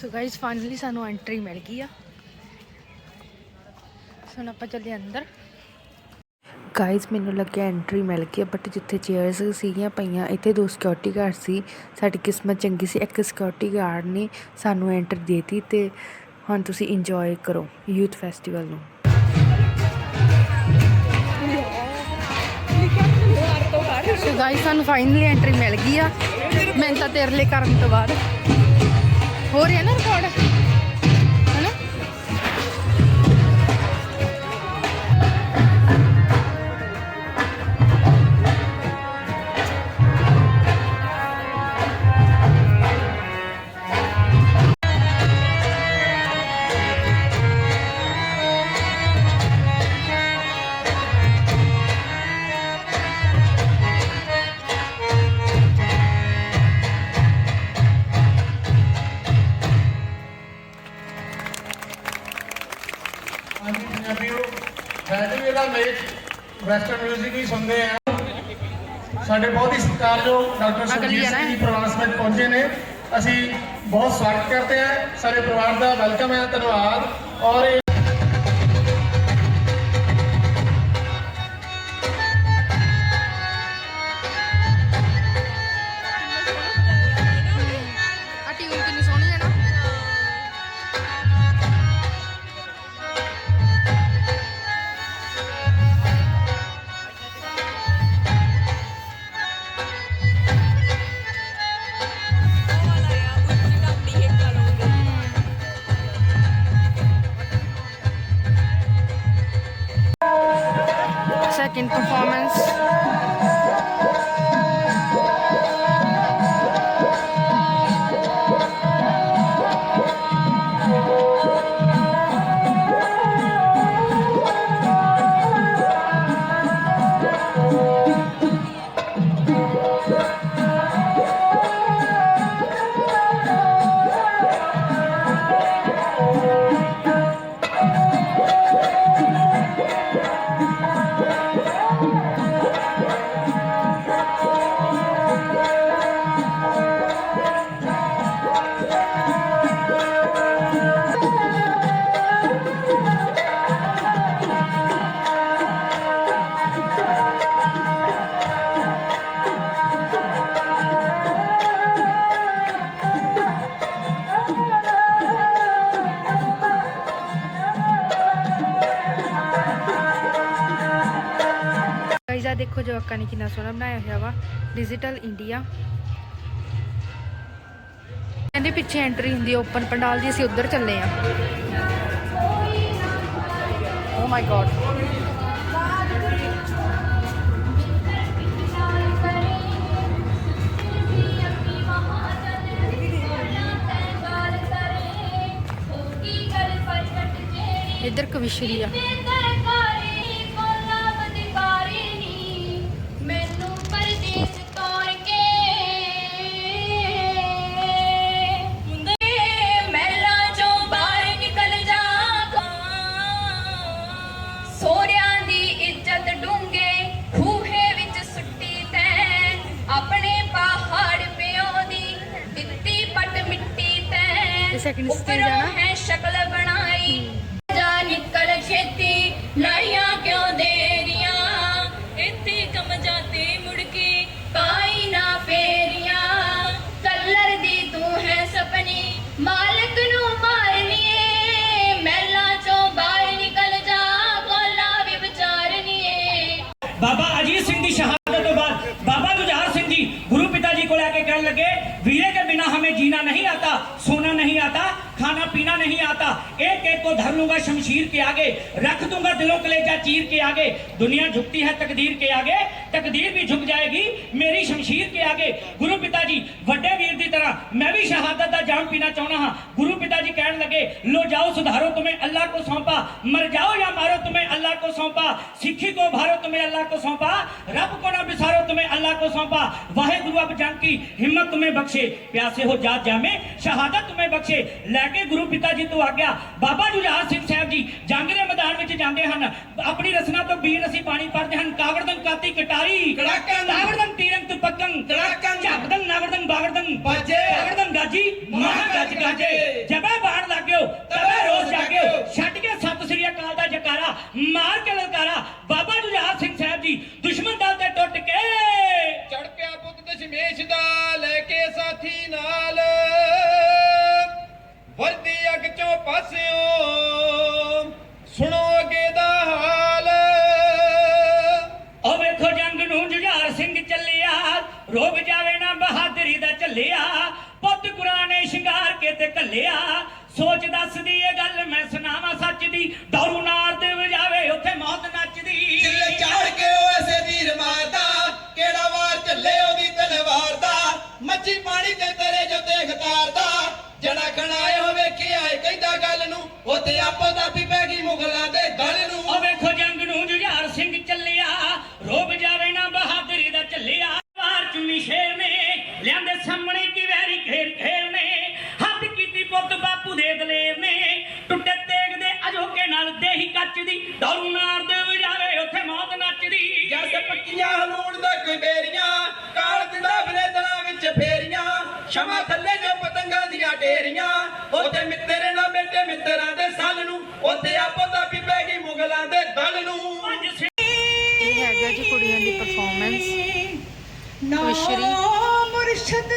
ਸੋ guys finally ਸਾਨੂੰ entry ਮਿਲ ਗਈ ਆ। ਸੋ ਹੁਣ ਆਪਾਂ ਚੱਲੇ ਅੰਦਰ। ਗਾਇਸ ਮੈਨੂੰ ਲੱਗਿਆ ਐਂਟਰੀ ਮਿਲ ਗਈ ਬਟ ਜਿੱਥੇ ਚੇਅਰਸ ਸੀਗੀਆਂ ਪਈਆਂ, ਇੱਥੇ ਦੋ ਸਿਕਿਉਰਿਟੀ ਗਾਰਡ ਸੀ। ਸਾਡੀ ਕਿਸਮਤ ਚੰਗੀ ਸੀ, ਇੱਕ ਸਿਕਿਉਰਿਟੀ ਗਾਰਡ ਨੇ ਸਾਨੂੰ ਐਂਟਰ ਦੇਤੀ ਤੇ ਹੁਣ ਤੁਸੀਂ ਇੰਜੋਏ ਕਰੋ ਯੂਥ ਫੈਸਟੀਵਲ ਨੂੰ। ਸੋ ਗਾਇਸ ਸਾਨੂੰ ਫਾਈਨਲੀ ਐਂਟਰੀ ਮਿਲ ਗਈ ਆ। ਮੈਂ ਤਾਂ ਤੇਰੇ ਲਈ ਕਰਨ ਤੋਂ ਬਾਅਦ। ਹੋ ਰਿਹਾ ਨਾ ਰਿਕਾਰਡ ਸਤਿਕਾਰਯੋਗ ਡਾਕਟਰ ਨਾ? ਸਿੰਘ ਜੀ ਪ੍ਰਵਾਸ ਵਿੱਚ ਪਹੁੰਚੇ ਨੇ। ਅਸੀਂ ਬਹੁਤ ਸਵਾਗਤ ਕਰਦੇ ਹਾਂ। ਸਾਰੇ ਪਰਿਵਾਰ ਦਾ ਵੈਲਕਮ ਹੈ ਧੰਨਵਾਦ। ਔਰ second performance ਆ ਨੇ ਕਿੰਨਾ ਸੋਹਣਾ ਬਣਾਇਆ ਹੋਇਆ ਵਾ ਡਿਜੀਟਲ ਇੰਡੀਆ ਕਹਿੰਦੇ ਪਿੱਛੇ ਐਂਟਰੀ ਹੁੰਦੀ ਹੈ ਓਪਨ ਪੰਡਾਲ ਦੀ, ਅਸੀਂ ਉੱਧਰ ਚੱਲੇ oh ਆ ਓ ਮਾਈ ਗॉड ਇੱਧਰ ਕਵਿਸ਼ਰੀ ਆ। को धर लूंगा शमशीर के आगे रख दूंगा दिलों कलेजा चीर के आगे दुनिया झुकती है तकदीर के आगे तकदीर भी झुक जाएगी मेरी शमशीर के आगे गुरु पिता जी ਵੱਡੇ ਵੀਰ ਦੀ ਤਰ੍ਹਾਂ ਮੈਂ ਵੀ ਸ਼ਹਾਦਤ ਦਾ ਜਾਮ ਪੀਣਾ ਚਾਹੁੰਦਾ ਹਾਂ ਗੁਰੂ ਪਿਤਾ ਜੀ ਕਹਿਣ ਲੱਗੇ लो जाओ सुधारो तुम्हें अल्लाह को सौंपा मर जाओ या मारो तुम्हें अल्लाह को सौंपा सिखी को भारो तुम्हें अल्लाह को सौंपा रब को ना बिसारो तुम्हें अल्लाह को सौंपा वाहे गुरु अब जंग की हिम्मत तुम्हें बख्शे प्यासे हो जात जामे शहादत तुम्हें बख्शे ਲੈਕੇ ਗੁਰੂ ਪਿਤਾ ਜੀ ਤੋਂ ਆਗਿਆ ਬਾਬਾ ਜੁਝਾਰ ਸਿੰਘ ਸਾਹਿਬ ਜੀ ਜੰਗ ਦੇ ਮੈਦਾਨ ਵਿੱਚ ਜਾਂਦੇ ਹਨ ਆਪਣੀ ਰਸਨਾ ਤੋਂ ਵੀਰ ਅਸੀਂ ਪਾਣੀ ਪੜਦੇ ਹਨ ਕਾਵੜਦਨ ਕਾਤੀ ਕਟਾਰੀ ਕੜਾਕਣ। ਕਾਵੜਦਨ ਤੀਰੰਗ ਤੁ ਪੱਕੰ ਕੜਾਕਣ। ਝਾਕਦਨ ਨਾਵੜਦਨ ਬਾਵੜਦਨ ਬਾਜੇ। ਸਾਥੀ ਮਨ ਗੱਜ ਗੱਜੇ ਜਬੇ ਬਾੜ ਲੱਗਿਓ ਤਬੇ ਰੋਸ ਜਾਗਿਓ ਛੱਡ ਕੇ ਸਤਿ ਸ੍ਰੀ ਅਕਾਲ ਦਾ ਜਕਾਰਾ ਮਾਰ ਕੇ ਲਲਕਾਰਾ। ਬਾਬਾ ਜੁਝਾਰ ਸਿੰਘ ਸਾਹਿਬ ਜੀ ਦੁਸ਼ਮਣ ਦਲ ਤੇ ਟੁੱਟ ਕੇ। ਚੜ ਪਿਆ ਪੁੱਤ ਦਸ਼ਮੇਸ਼ ਦਾ ਲੈ ਕੇ ਸਾਥੀ ਨਾਲ। ਵਰਦੀ ਅਗ ਚੋਂ ਪਾਸਿਓ ਜਣਾ ਖਣਾਏ ਹੋ ਵੇਖਿਆ ਏ ਕਹਿੰਦਾ ਗੱਲ ਨੂੰ ਉੱਥੇ ਆਪੋ ਦਾ ਵੀ ਪੈ ਗਈ ਮੁਗਲਾਂ ਦੇ ਦਲ ਨੂੰ। ਉਹ ਵੇਖੋ ਜੰਗ ਨੂੰ ਜੁਝਾਰ ਸਿੰਘ ਚੱਲਿਆ ਰੋਬ ਜਾਵੇ ਨਾ ਬਹਾਦਰੀ ਦਾ ਚੱਲਿਆ। ਵਾਰ ਚੁੰਨੀ ਸ਼ੇਰ ਨੇ ਲਿਆਂਦੇ ਸਾਹਮਣੇ ਕੀ ਵੈਰੀ ਘੇਰ ਘੇਰ ਨੇ। ਹੱਦ ਕੀਤੀ ਪੁੱਤ ਬਾਪੂ ਦੇ ਦਲੇਰ ਨੇ। ਟੁੱਟੇ ਤੇਗ ਦੇ ਅਜੋਕੇ ਨਾਲ ਦੇਹੀ ਕੱਚ ਦੀ ਦੌਰੂ ਨਾਰ ਦੇ ਵਜਾਵੇ ਉੱਥੇ ਮੌਤ ਨੱਚਦੀ। ਜੱਟ ਪੱਕੀਆਂ ਹਲੂਣ ਦਾ ਕੋਈ ਬੇਰੀਆਂ ਕਾਲ ਦਿੰਦਾ ਫਿਰੇ ਦਲਾਂ ਵਿੱਚ ਫੇਰੀਆਂ ਸ਼ਮਾ ਥੱਲੇ ਢੇਰੀਆਂ ਉੱਥੇ ਮਿੱਤਰੇ ਨਾ ਬੇਟੇ ਮਿੱਤਰਾਂ ਦੇ ਸੱਲ ਨੂੰ ਉੱਥੇ ਆਪੋ ਦਾ ਵੀ ਪੈ ਗਈ ਮੁਗਲਾਂ ਦੇ ਦਲ ਨੂੰ ਪੰਜ ਸਿੰਘ ਇਹ ਹੈਗਾ ਜੀ ਕੁੜੀਆਂ ਦੀ ਪਰਫਾਰਮੈਂਸ ਨਾ। ਮੁਰਸ਼ਦ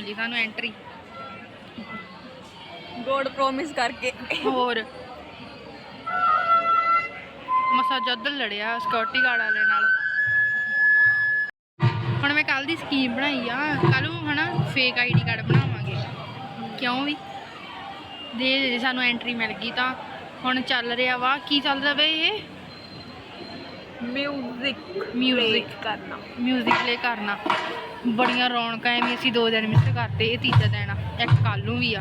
ਮਿਲੀ ਸਾਨੂੰ ਐਂਟਰੀ ਗੋਡ ਪ੍ਰੋਮਿਸ ਕਰਕੇ। ਹੋਰ। ਮਸਾ ਜਦ ਲੜਿਆ ਸਿਕਿਉਰਿਟੀ ਗਾਰਡ ਵਾਲੇ ਨਾਲ। ਹੁਣ ਮੈਂ ਕੱਲ ਦੀ ਸਕੀਮ ਬਣਾਈ ਆ। ਕੱਲ ਨੂੰ ਹਨਾ ਫੇਕ ਆਈਡੀ ਕਾਰਡ ਬਣਾਵਾਂਗੇ। ਕਿਉਂ ਵੀ? ਦੇ ਦੇ ਸਾਨੂੰ ਐਂਟਰੀ ਮਿਲ ਗਈ ਤਾਂ। ਹੁਣ ਚੱਲ ਰਿਹਾ ਵਾ। ਕੀ ਚੱਲਦਾ ਵੇ ਇਹ? ਮਿਊਜ਼ਿਕ ਮਿਊਜ਼ਿਕ ਕਰਨਾ। ਮਿਊਜ਼ਿਕ ਪਲੇ ਕਰਨਾ। ਬੜੀਆਂ ਰੌਣਕਾਂ ਐਵੇਂ ਅਸੀਂ ਦੋ ਦਿਨ ਮਿਸ ਕਰਤੇ ਇਹ ਤੀਜਾ ਦਿਨ ਆ, ਇੱਕ ਕੱਲ ਨੂੰ ਵੀ ਆ।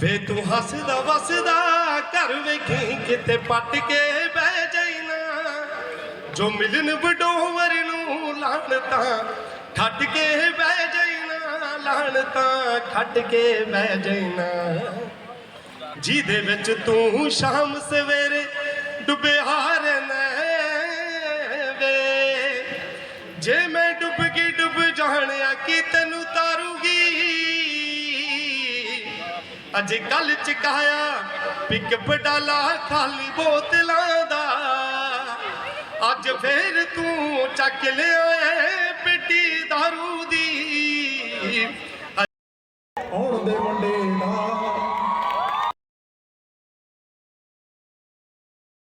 ਵੇ ਤੂੰ ਹੱਸਦਾ ਵਸਦਾ ਘਰ ਵੇਖੀ ਕਿਤੇ ਪੱਟ ਕੇ ਬਹਿ ਜਾਈਨਾ ਜੋ ਮਿਲਨ ਵਡੋਵਰ ਨੂੰ ਲਾਣ ਤਾਂ ਖੱਟ ਕੇ ਬਹਿ ਜਾਈਨਾ ਲਾਣ ਤਾਂ ਖੱਟ ਕੇ ਬਹਿ ਜਾਈਨਾ ਜਿਹਦੇ ਵਿੱਚ ਤੂੰ ਸ਼ਾਮ ਸਵੇਰੇ ਡੁੱਬਿਆ ਰਹਿਣਾ ਵੇ। ਜੇ ਮੈਂ ਅਜੇ ਕੱਲ ਚਕਾਇਆ ਪਿਕ ਡਾਲਾ ਖਾਲੀ ਬੋਤਲਾਂ ਦਾ। ਅੱਜ ਫੇਰ ਤੂੰ ਚੱਕ ਲਿਆ ਏ ਪਿੱਟੀ ਦਾਰੂ